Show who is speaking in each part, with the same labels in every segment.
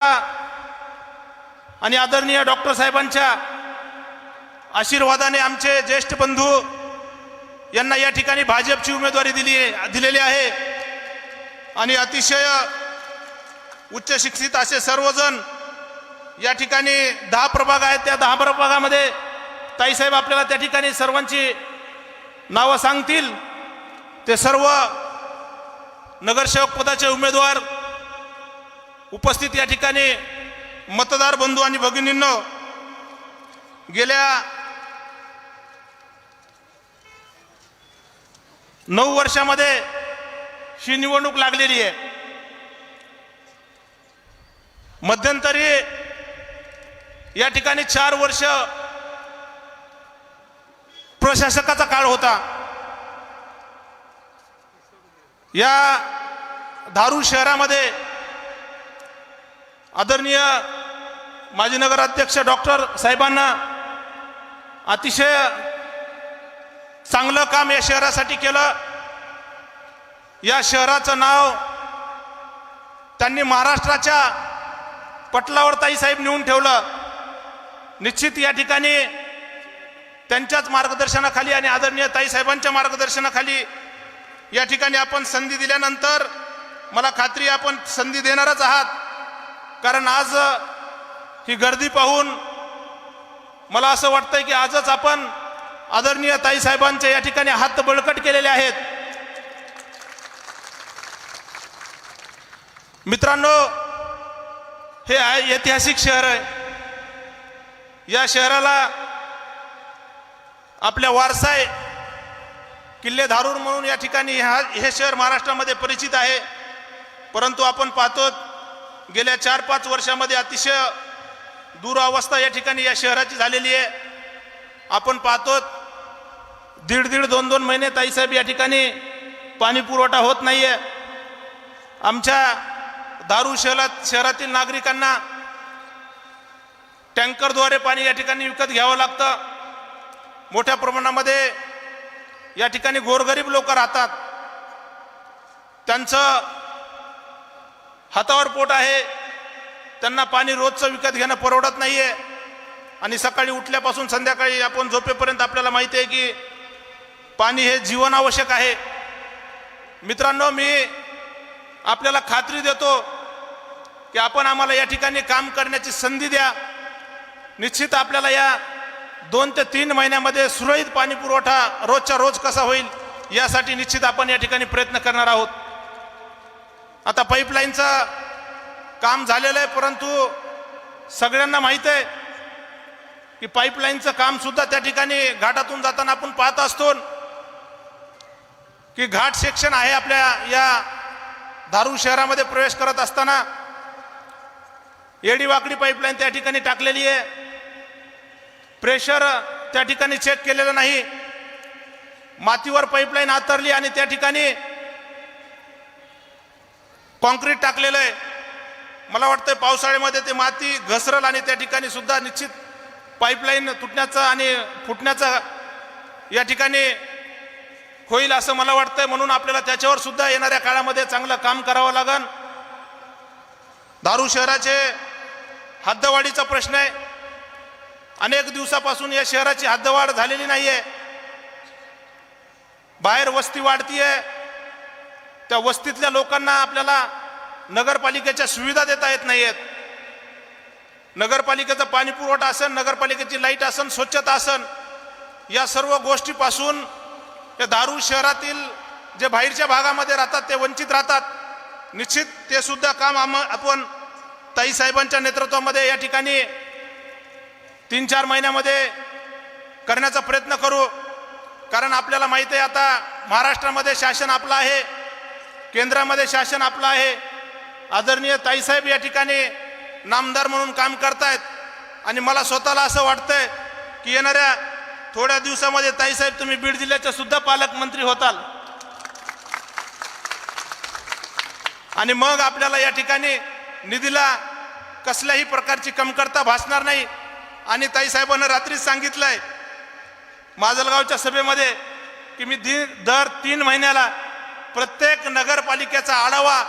Speaker 1: आणि आदरणीय डॉक्टर साहेबांच्या आशीर्वादाने आमचे ज्येष्ठ बंधू यांना या ठिकाणी भाजपची उमेदवारी दिली दिलेली आहे. आणि अतिशय उच्च शिक्षित असे सर्वजण या ठिकाणी दहा प्रभाग आहेत. त्या दहा प्रभागामध्ये ताईसाहेब आपल्याला त्या ठिकाणी सर्वांची नावं सांगतील. ते सर्व नगरसेवक पदाचे उमेदवार उपस्थित या ठिकाणी मतदार बंधू आणि भगिनींनो गेल्या नऊ वर्षामध्ये ही निवडणूक लागलेली आहे. मध्यंतरी या ठिकाणी चार वर्ष प्रशासकाचा काळ होता. या धारू शहरामध्ये आदरणीय माजी नगराध्यक्ष डॉक्टर साहेबांना अतिशय चांगलं काम या शहरासाठी केलं. या शहराचं नाव त्यांनी महाराष्ट्राच्या पटलावर ताईसाहेब नेऊन ठेवलं. निश्चित या ठिकाणी त्यांच्याच मार्गदर्शनाखाली आणि आदरणीय ताईसाहेबांच्या मार्गदर्शनाखाली या ठिकाणी आपण संधी दिल्यानंतर मला खात्री आपण संधी देणारच आहात. कारण आज ही गर्दी पाहून मला असं वाटतंय की आजच आपण आदरणीय ताईसाहेबांचे या ठिकाणी हात बळकट केलेले आहेत. मित्रांनो हे आहे ऐतिहासिक शहर आहे. या शहराला आपल्या वारसाय किल्ले धारूर म्हणून या ठिकाणी हा हे शहर महाराष्ट्रामध्ये परिचित आहे. परंतु आपण पाहतो गेल्या चार पाच वर्षामध्ये अतिशय दुरावस्था या ठिकाणी या शहराची झालेली आहे. आपण पाहतो दीड दीड दोन दोन महिने ताईसाहेब या ठिकाणी पाणी पुरवठा होत नाही आहे आमच्या दारू शहरात शहरातील नागरिकांना टँकरद्वारे पाणी या ठिकाणी विकत घ्यावं लागतं. मोठ्या प्रमाणामध्ये या ठिकाणी गोरगरीब लोक राहतात. त्यांचं हातावर पोट आहे. त्यांना पाणी रोजचं विकत घेणं परवडत नाही आहे आणि सकाळी उठल्यापासून संध्याकाळी आपण झोपेपर्यंत आपल्याला माहिती आहे की पाणी हे जीवन आवश्यक आहे. मित्रांनो मी आपल्याला खात्री देतो की आपण आम्हाला या ठिकाणी काम करण्याची संधी द्या. निश्चित आपल्याला या दोन ते तीन महिन्यामध्ये सुरळीत पाणी पुरवठा रोजच्या रोज कसा होईल यासाठी निश्चित आपण या ठिकाणी प्रयत्न करणार आहोत. आता पाईपलाईनचं काम झालेलं आहे परंतु सगळ्यांना माहीत आहे की पाईपलाईनचं काम सुद्धा त्या ठिकाणी घाटातून जाताना आपण पाहत असतो की घाट सेक्शन आहे आपल्या या धारूर शहरामध्ये प्रवेश करत असताना एडी वाकडी पाईपलाईन त्या ठिकाणी टाकलेली आहे. प्रेशर त्या ठिकाणी चेक केलेलं नाही. मातीवर पाईपलाईन आतरली आणि त्या ठिकाणी कॉन्क्रीट टाकलेलं आहे. मला वाटतं पावसाळ्यामध्ये ते माती घसरल आणि त्या ठिकाणी सुद्धा निश्चित पाईपलाईन तुटण्याचं आणि फुटण्याचं या ठिकाणी होईल असं मला वाटतंय. म्हणून आपल्याला त्याच्यावर सुद्धा येणाऱ्या काळामध्ये चांगलं काम करावं लागन. दारू शहराचे हद्दवाढीचा प्रश्न आहे. अनेक दिवसापासून या शहराची हद्दवाढ झालेली नाही आहे बाहेर वस्ती वाढती आहे त्या वस्तीतल्या लोकांना आपल्याला नगरपालिकेच्या सुविधा देता येत नाहीयेत. नगरपालिकेचा पाणीपुरवठा असन नगरपालिकेची लाइट असन स्वच्छता असन या सर्व गोष्टीपासून या दारू शहरातील जे बाहेरच्या भागामध्ये राहतात ते वंचित राहतात. निश्चित ते सुद्धा काम आम आपण ताईसाहेबांच्या नेतृत्वामध्ये या ठिकाणी तीन चार महिन्यामध्ये करण्याचा प्रयत्न करू. कारण आपल्याला माहिती आहे आता महाराष्ट्रामध्ये शासन आपलं आहे. केंद्रामध्ये शासन आपलं आहे. आदरणीय ताईसाहेब या ठिकाणी नामदार म्हणून काम करतायत. आणि मला स्वतःला असं वाटतंय की येणाऱ्या थोड्या दिवसामध्ये ताईसाहेब तुम्ही बीड जिल्ह्याचे सुद्धा पालकमंत्री होताल. आणि मग आपल्याला या ठिकाणी निधीला कसल्याही प्रकारची कमतरता भासणार नाही. आणि ताईसाहेबांना रात्रीच सांगितलंय माजलगावच्या सभेमध्ये की मी दि दर तीन महिन्याला प्रत्येक नगरपालिकेचा आढावा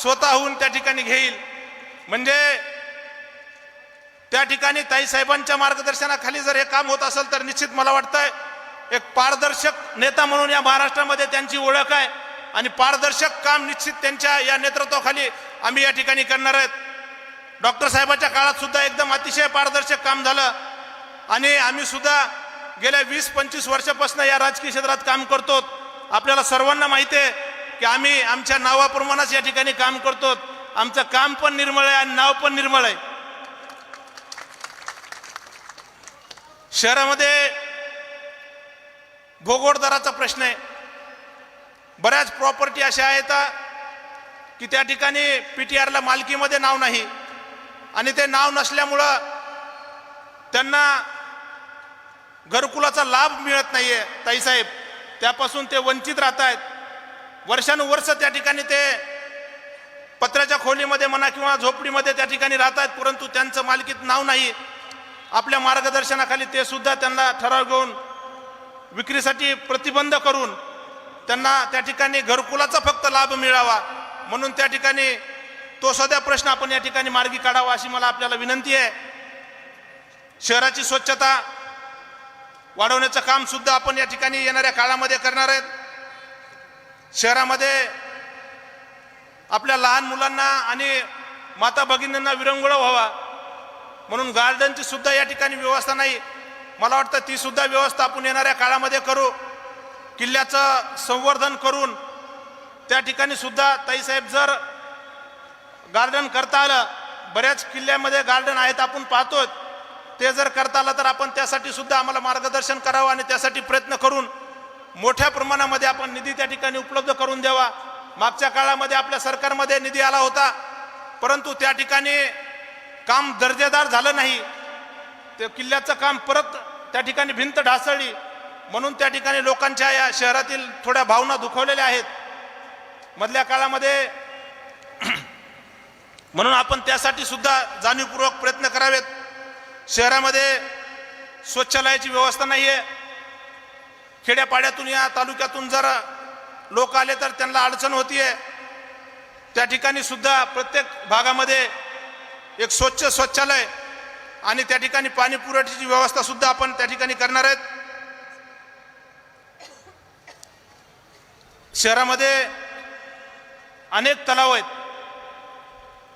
Speaker 1: स्वतःहून त्या ठिकाणी घेईल. म्हणजे त्या ठिकाणी ताईसाहेबांच्या मार्गदर्शनाखाली जर हे काम होत असेल तर निश्चित मला वाटतंय एक पारदर्शक नेता म्हणून या महाराष्ट्रामध्ये त्यांची ओळख आहे आणि पारदर्शक काम निश्चित त्यांच्या या नेतृत्वाखाली आम्ही या ठिकाणी करणार आहेत. डॉक्टर साहेबाच्या काळात सुद्धा एकदम अतिशय पारदर्शक काम झालं आणि आम्ही सुद्धा गेल्या वीस पंचवीस वर्षापासून या राजकीय क्षेत्रात काम करतो आपल्याला सर्वांना माहिती आहे की आम्ही आमच्या नावाप्रमाणेच या ठिकाणी काम करतो. आमचं काम पण निर्मळ आहे आणि नाव पण निर्मळ आहे. शहरामध्ये भोगोड दराचा प्रश्न आहे. बऱ्याच प्रॉपर्टी अशा आहेत की त्या ठिकाणी पी टी आरला मालकीमध्ये नाव नाही. आणि ते नाव नसल्यामुळं त्यांना घरकुलाचा लाभ मिळत नाही आहे ताईसाहेब. त्यापासून ते वंचित राहत आहेत. वर्षानुवर्ष त्या ठिकाणी ते पत्र्याच्या खोलीमध्ये म्हणा किंवा झोपडीमध्ये त्या ठिकाणी राहत आहेत परंतु त्यांचं मालकीत नाव नाही. आपल्या मार्गदर्शनाखाली ते सुद्धा त्यांना ठराव घेऊन विक्रीसाठी प्रतिबंध करून त्यांना त्या ठिकाणी घरकुलाचा फक्त लाभ मिळावा म्हणून त्या ठिकाणी तो सध्या प्रश्न आपण या ठिकाणी मार्गी काढावा अशी मला आपल्याला विनंती आहे. शहराची स्वच्छता वाढवण्याचं काम सुद्धा आपण या ठिकाणी येणाऱ्या काळामध्ये करणार आहेत. शहरामध्ये आपल्या लहान मुलांना आणि माता भगिनींना विरंगुळा व्हावा म्हणून गार्डनची सुद्धा या ठिकाणी व्यवस्था नाही. मला वाटतं ती सुद्धा व्यवस्था आपण येणाऱ्या काळामध्ये करू. किल्ल्याचं संवर्धन करून त्या ठिकाणी सुद्धा ताईसाहेब जर गार्डन करता आलं बऱ्याच किल्ल्यामध्ये गार्डन आहेत आपण पाहतोय ते जर करता आलं तर आपण त्यासाठी सुद्धा आम्हाला मार्गदर्शन करावं आणि त्यासाठी प्रयत्न करून मोठ्या प्रमाणामध्ये आपण निधी त्या ठिकाणी उपलब्ध करून द्यावा. मागच्या काळामध्ये आपल्या सरकारमध्ये निधी आला होता परंतु त्या ठिकाणी काम दर्जेदार झालं नाही. ते किल्ल्याचं काम परत त्या ठिकाणी भिंत ढासळली. म्हणून त्या ठिकाणी लोकांच्या या शहरातील थोड्या भावना दुखवलेल्या आहेत. मधल्या काळामध्ये म्हणून आपण त्यासाठी सुद्धा जाणीवपूर्वक प्रयत्न करावेत. शहरामध्ये स्वच्छालयाची व्यवस्था नाही आहे खेड्यापाड्यातून या तालुक्यातून जर लोक आले तर त्यांना अडचण होतीये. त्या ठिकाणी सुद्धा प्रत्येक भागामध्ये एक स्वच्छ स्वच्छालय आणि त्या ठिकाणी पाणी पुरवठ्याची व्यवस्था सुद्धा आपण त्या ठिकाणी करणार आहेत. शहरामध्ये अनेक तलाव आहेत.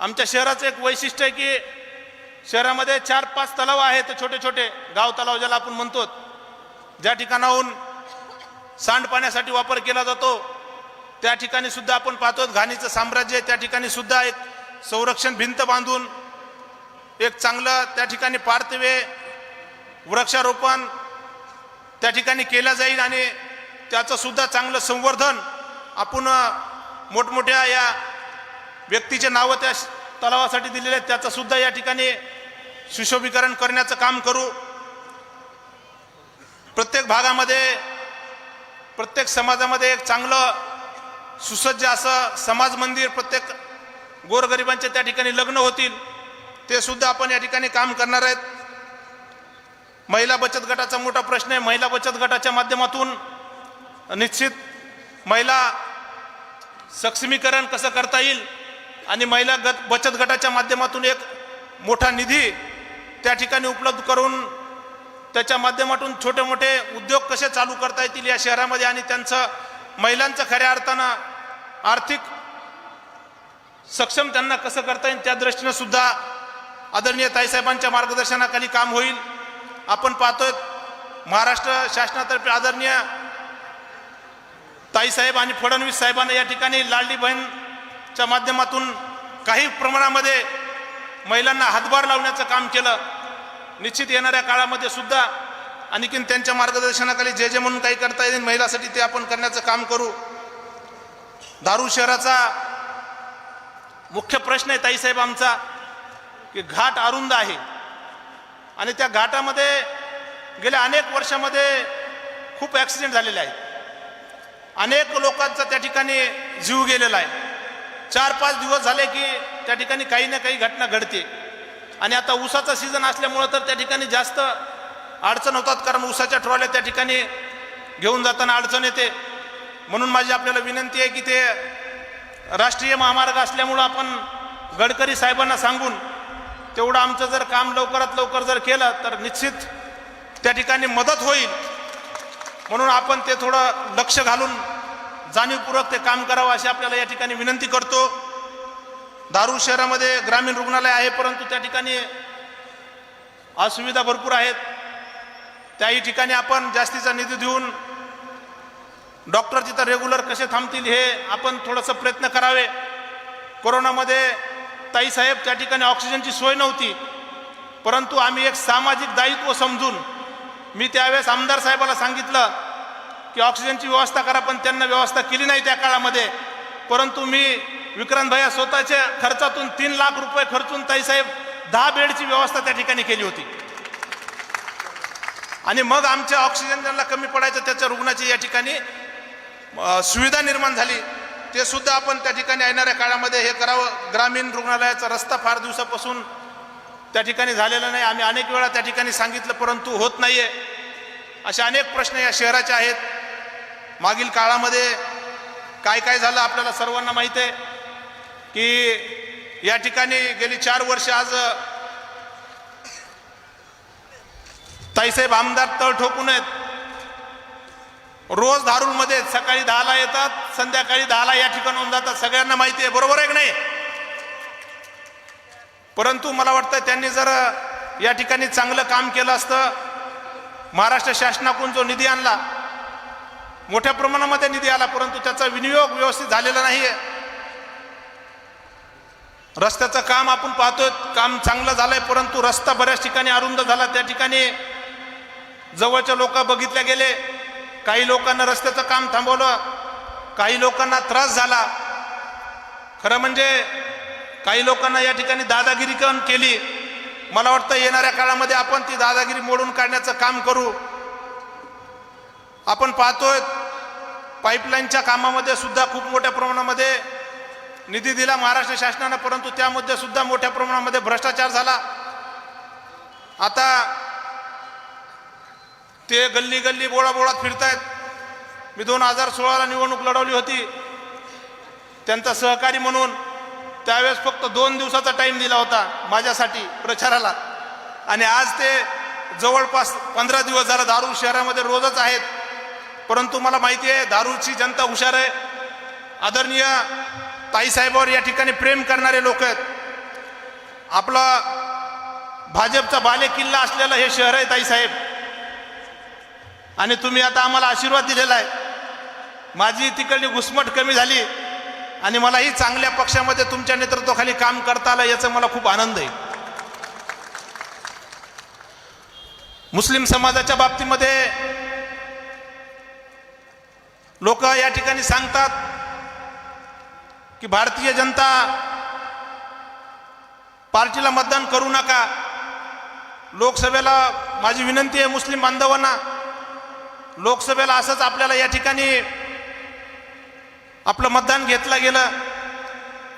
Speaker 1: आमच्या शहराचं एक वैशिष्ट्य आहे की शहरामध्ये चार पाच तलाव आहेत छोटे छोटे. गाव तलाव ज्याला आपण म्हणतो ज्या ठिकाणाहून सांडपाण्यासाठी वापर केला जातो त्या ठिकाणी सुद्धा आपण पाहतो घाणीचं साम्राज्य त्या ठिकाणी सुद्धा एक संरक्षण भिंत बांधून एक चांगलं त्या ठिकाणी पार्थिवे वृक्षारोपण त्या ठिकाणी केलं जाईल आणि त्याचं सुद्धा चांगलं संवर्धन आपण मोठमोठ्या या व्यक्तीचे नावं त्या तलावासाठी दिलेले आहेत त्याचंसुद्धा या ठिकाणी सुशोभीकरण करण्याचं काम करू. प्रत्येक भागामध्ये प्रत्येक समाजामध्ये एक चांगलं सुसज्ज असं समाज मंदिर प्रत्येक गोरगरिबांचे त्या ठिकाणी लग्न होतील ते सुद्धा आपण या ठिकाणी काम करणार आहेत. महिला बचत गटाचा मोठा प्रश्न आहे. महिला बचत गटाच्या माध्यमातून निश्चित महिला सक्षमीकरण कसं करता येईल आणि महिला गट बचत गटाच्या माध्यमातून एक मोठा निधी त्या ठिकाणी उपलब्ध करून त्याच्या माध्यमातून छोटे मोठे उद्योग कसे चालू करता येतील या शहरामध्ये आणि त्यांचं महिलांचं खऱ्या अर्थानं आर्थिक सक्षम त्यांना कसं करता येईल त्या दृष्टीनं सुद्धा आदरणीय ताईसाहेबांच्या मार्गदर्शनाखाली काम होईल. आपण पाहतोय महाराष्ट्र शासनातर्फे आदरणीय ताईसाहेब आणि फडणवीस साहेबांना या ठिकाणी लाडली बहीणच्या माध्यमातून काही प्रमाणामध्ये महिलांना हातभार लावण्याचं काम केलं. निश्चित येणाऱ्या काळामध्ये सुद्धा आणखीन त्यांच्या मार्गदर्शनाखाली जे जे म्हणून काही करता येईल महिलासाठी ते आपण करण्याचं काम करू. दारू शहराचा मुख्य प्रश्न आहे ताईसाहेब आमचा की घाट अरुंद आहे. आणि त्या घाटामध्ये गेल्या अनेक वर्षामध्ये खूप ॲक्सिडेंट झालेले आहेत. अनेक लोकांचा त्या ठिकाणी जीव गेलेला आहे. चार पाच दिवस झाले की त्या ठिकाणी काही ना काही घटना घडते. आणि आता ऊसाचा सीझन असल्यामुळं तर त्या ठिकाणी जास्त अडचण होतात कारण ऊसाच्या ट्रॉल्या त्या ठिकाणी घेऊन जाताना अडचण येते. म्हणून माझी आपल्याला विनंती आहे की ते राष्ट्रीय महामार्ग असल्यामुळं आपण गडकरी साहेबांना सांगून तेवढं आमचं जर काम लवकरात लवकर जर केलं तर निश्चित त्या ठिकाणी मदत होईल. म्हणून आपण ते थोडं लक्ष घालून जाणीवपूर्वक ते काम करावं अशी आपल्याला या ठिकाणी विनंती करतो. दारू शहरामध्ये ग्रामीण रुग्णालय आहे परंतु त्या ठिकाणी असुविधा भरपूर आहेत. त्याही ठिकाणी आपण जास्तीचा निधी देऊन डॉक्टर तिथं रेग्युलर कसे थांबतील हे आपण थोडंसं प्रयत्न करावे. कोरोनामध्ये ताईसाहेब त्या ठिकाणी ऑक्सिजनची सोय नव्हती परंतु आम्ही एक सामाजिक दायित्व समजून मी त्यावेळेस आमदार साहेबाला सांगितलं की ऑक्सिजनची व्यवस्था करा पण त्यांना व्यवस्था केली नाही त्या काळामध्ये. परंतु मी विक्रांत भैया स्वतःच्या खर्चातून तीन लाख रुपये खर्चून ताईसाहेब दहा बेडची व्यवस्था त्या ठिकाणी केली होती. आणि मग आमच्या ऑक्सिजन ज्यांना कमी पडायचं त्याच्या रुग्णाची या ठिकाणी सुविधा निर्माण झाली. ते सुद्धा आपण त्या ठिकाणी येणाऱ्या काळामध्ये हे करावं. ग्रामीण रुग्णालयाचा रस्ता फार दिवसापासून त्या ठिकाणी झालेला नाही. आम्ही अनेक वेळा त्या ठिकाणी सांगितलं परंतु होत नाहीये. असे अनेक प्रश्न या शहराचे आहेत. मागील काळामध्ये काय काय झालं आपल्याला सर्वांना माहीत आहे. की या ठिकाणी गेली चार वर्ष आज ताईसाहेब आमदार तळ ठोकून आहेत रोज धारूरमध्ये सकाळी दहाला येतात संध्याकाळी दहाला या ठिकाणून जातात. सगळ्यांना माहिती आहे बरोबर आहे की नाही? परंतु मला वाटतं त्यांनी जर या ठिकाणी चांगलं काम केलं असतं महाराष्ट्र शासनाकडून जो निधी आणला मोठ्या प्रमाणामध्ये निधी आला परंतु त्याचा विनियोग व्यवस्थित झालेला नाही आहे रस्त्याचं काम आपण पाहतोय काम चांगलं झालंय परंतु रस्ता बऱ्याच ठिकाणी अरुंद झाला. त्या ठिकाणी जवळच्या लोक बघितल्या गेले. काही लोकांना रस्त्याचं काम थांबवलं. काही लोकांना त्रास झाला. खरं म्हणजे काही लोकांना या ठिकाणी दादागिरी कण केली. मला वाटतं येणाऱ्या काळामध्ये आपण ती दादागिरी मोडून काढण्याचं काम करू. आपण पाहतोय पाईपलाईनच्या कामामध्ये सुद्धा खूप मोठ्या प्रमाणामध्ये निधी दिला महाराष्ट्र शासनानं परंतु त्यामध्ये सुद्धा मोठ्या प्रमाणामध्ये भ्रष्टाचार झाला. आता ते गल्ली गल्ली बोळा बोळात फिरतायत. मी दोन हजार सोळाला निवडणूक लढवली होती. त्यांचा सहकारी म्हणून त्यावेळेस फक्त दोन दिवसाचा टाईम दिला होता माझ्यासाठी प्रचाराला. आणि आज ते जवळपास पंधरा दिवस झाला दारू शहरामध्ये रोजच आहेत. परंतु मला माहिती आहे दारूची जनता हुशार आहे. आदरणीय ताईसाहेबावर या ठिकाणी प्रेम करणारे लोक आहेत. आपला भाजपचा बाले किल्ला असलेलं हे शहर आहे ताईसाहेब. आणि तुम्ही आता आम्हाला आशीर्वाद दिलेला आहे. माझी तिकडली घुसमट कमी झाली आणि मलाही चांगल्या पक्षामध्ये तुमच्या नेतृत्वाखाली काम करता आलं याचा मला खूप आनंद आहे. मुस्लिम समाजाच्या बाबतीमध्ये लोक या ठिकाणी सांगतात की भारतीय जनता पार्टीला मतदान करू नका. लोकसभेला माझी विनंती आहे मुस्लिम बांधवांना लोकसभेला असंच आपल्याला या ठिकाणी आपलं मतदान घेतलं गेलं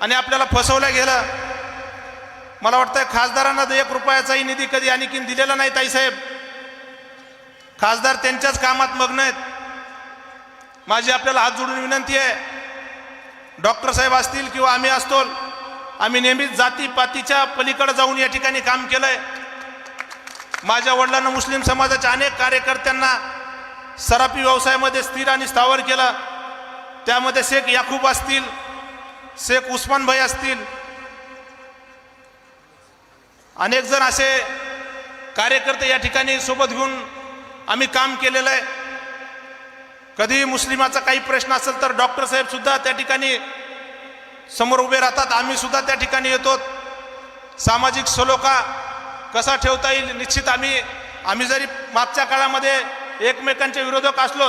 Speaker 1: आणि आपल्याला फसवलं गेलं. मला वाटतं खासदारांना तर एक रुपयाचाही निधी कधी आणखीन दिलेला नाही ताईसाहेब. खासदार त्यांच्याच कामात मग्न आहेत. माझी आपल्याला हात जोडून विनंती आहे. डॉक्टर साहेब असतील किंवा आम्ही असतो आम्ही नेहमीच जातीपातीच्या पलीकडे जाऊन या ठिकाणी काम केलंय. माझ्या वडिलांना मुस्लिम समाजाच्या अनेक कार्यकर्त्यांना सराफी व्यवसायामध्ये स्थिर आणि स्थावर केलं. त्यामध्ये शेख याकूब असतील शेख उस्मान भाई असतील. अनेक जण असे कार्यकर्ते या ठिकाणी सोबत घेऊन आम्ही काम केलेलं आहे. कधी मुस्लिमाचा काही प्रश्न असेल तर डॉक्टर साहेब सुद्धा त्या ठिकाणी समोर उभे राहतात. आम्ही सुद्धा त्या ठिकाणी येतो. सामाजिक सलोखा कसा ठेवता येईल निश्चित आम्ही आम्ही जरी मागच्या काळामध्ये एकमेकांचे विरोधक असलो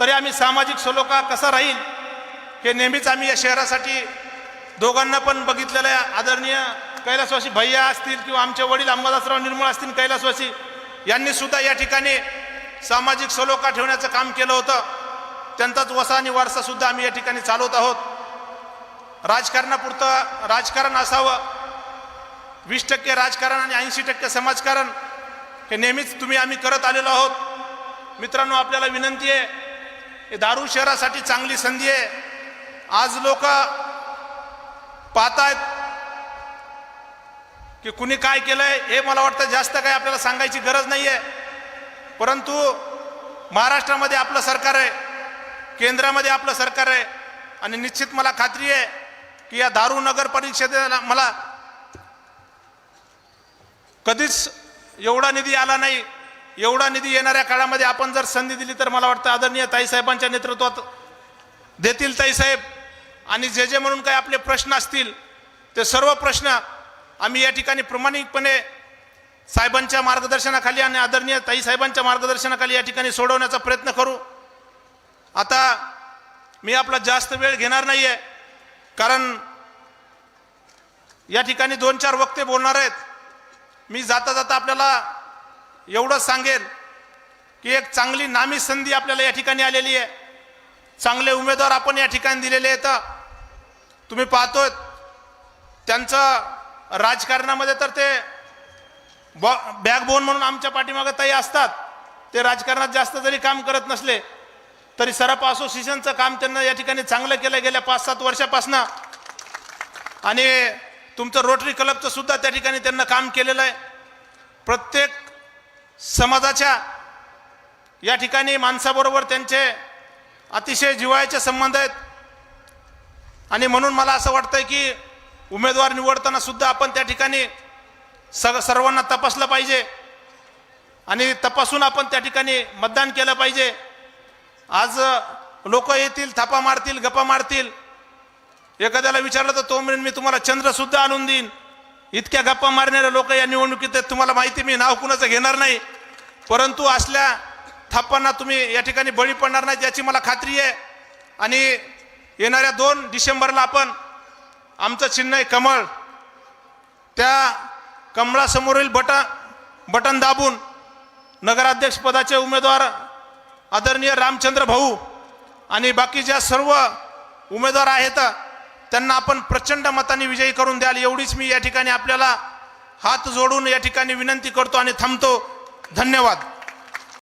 Speaker 1: तरी आम्ही सामाजिक सलोखा कसा राहील हे नेहमीच आम्ही या शहरासाठी दोघांना पण बघितलेलं आहे. आदरणीय कैलासवासी भैया असतील किंवा आमचे वडील अंबादासराव निर्मळ असतील कैलासवासी यांनी सुद्धा या ठिकाणी सामाजिक सलोखा ठेवण्याचं काम केलं होतं. त्यांचाच वसा आणि वारसा सुद्धा आम्ही या ठिकाणी चालवत आहोत. राजकारणापुरतं राजकारण असावं. वीस टक्के राजकारण आणि ऐंशी टक्के समाजकारण हे नेहमीच तुम्ही आम्ही करत आलेलो आहोत. मित्रांनो आपल्याला विनंती आहे हे दारू शहरासाठी चांगली संधी आहे. आज लोक पाहतायत की कुणी काय केलंय हे मला वाटतं जास्त काही आपल्याला सांगायची गरज नाही आहे परंतु महाराष्ट्रामध्ये आपलं सरकार आहे केंद्रामध्ये आपलं सरकार आहे आणि निश्चित मला खात्री आहे की या दारू नगर परिषदेला मला कधीच एवढा निधी आला नाही एवढा निधी येणाऱ्या काळामध्ये आपण जर संधी दिली तर मला वाटतं आदरणीय ताईसाहेबांच्या नेतृत्वात देतील ताईसाहेब. आणि जे जे म्हणून काही आपले प्रश्न असतील ते सर्व प्रश्न आम्ही या ठिकाणी प्रामाणिकपणे साहेबांच्या मार्गदर्शनाखाली आणि आदरणीय ताई साहेबांच्या मार्गदर्शनाखाली या ठिकाणी सोडवण्याचा प्रयत्न करू. आता मी आपला जास्त वेळ घेणार नाही आहे कारण या ठिकाणी दोन चार वक्ते बोलणार आहेत. मी जाता जाता आपल्याला एवढंच सांगेन की एक चांगली नामी संधी आपल्याला या ठिकाणी आलेली आहे. चांगले उमेदवार आपण या ठिकाणी दिलेले आहेत. तुम्ही पाहतोय त्यांचं राजकारणामध्ये तर ते बॅकबोन म्हणून आमच्या पाठीमागं ताई असतात. ते राजकारणात जास्त जरी काम करत नसले तरी सरप असोसिएशनचं काम त्यांना या ठिकाणी चांगलं केलं गेल्या पाच सात वर्षापासनं. आणि तुमचं रोटरी क्लबचं सुद्धा त्या ठिकाणी त्यांना काम केलेलं आहे. प्रत्येक समाजाच्या या ठिकाणी माणसाबरोबर त्यांचे अतिशय जिवाळ्याचे संबंध आहेत. आणि म्हणून मला असं वाटतंय की उमेदवार निवडताना सुद्धा आपण त्या ठिकाणी सग सर्वांना तपासलं पाहिजे. आणि तपासून आपण त्या ठिकाणी मतदान केलं पाहिजे. आज लोक येतील थापा मारतील गप्पा मारतील. एखाद्याला विचारलं तर तो म्हणेन मी तुम्हाला चंद्रसुद्धा आणून देईन. इतक्या गप्पा मारणाऱ्या लोक या निवडणुकीत तुम्हाला माहिती मी नाव कुणाचं घेणार नाही. परंतु असल्या थापांना तुम्ही या ठिकाणी बळी पडणार नाही याची मला खात्री आहे. आणि येणाऱ्या दोन डिसेंबरला आपण आमचं चिन्ह आहे कमळ. त्या कमळासमोरील बटन बटन दाबून नगराध्यक्षपदाचे उमेदवार आदरणीय रामचंद्र भाऊ आणि बाकी ज्या सर्व उमेदवार आहेत त्यांना आपण प्रचंड मताने विजयी करून द्याल. एवढीच मी या ठिकाणी आपल्याला हात जोडून या ठिकाणी विनंती करतो आणि थांबतो. धन्यवाद.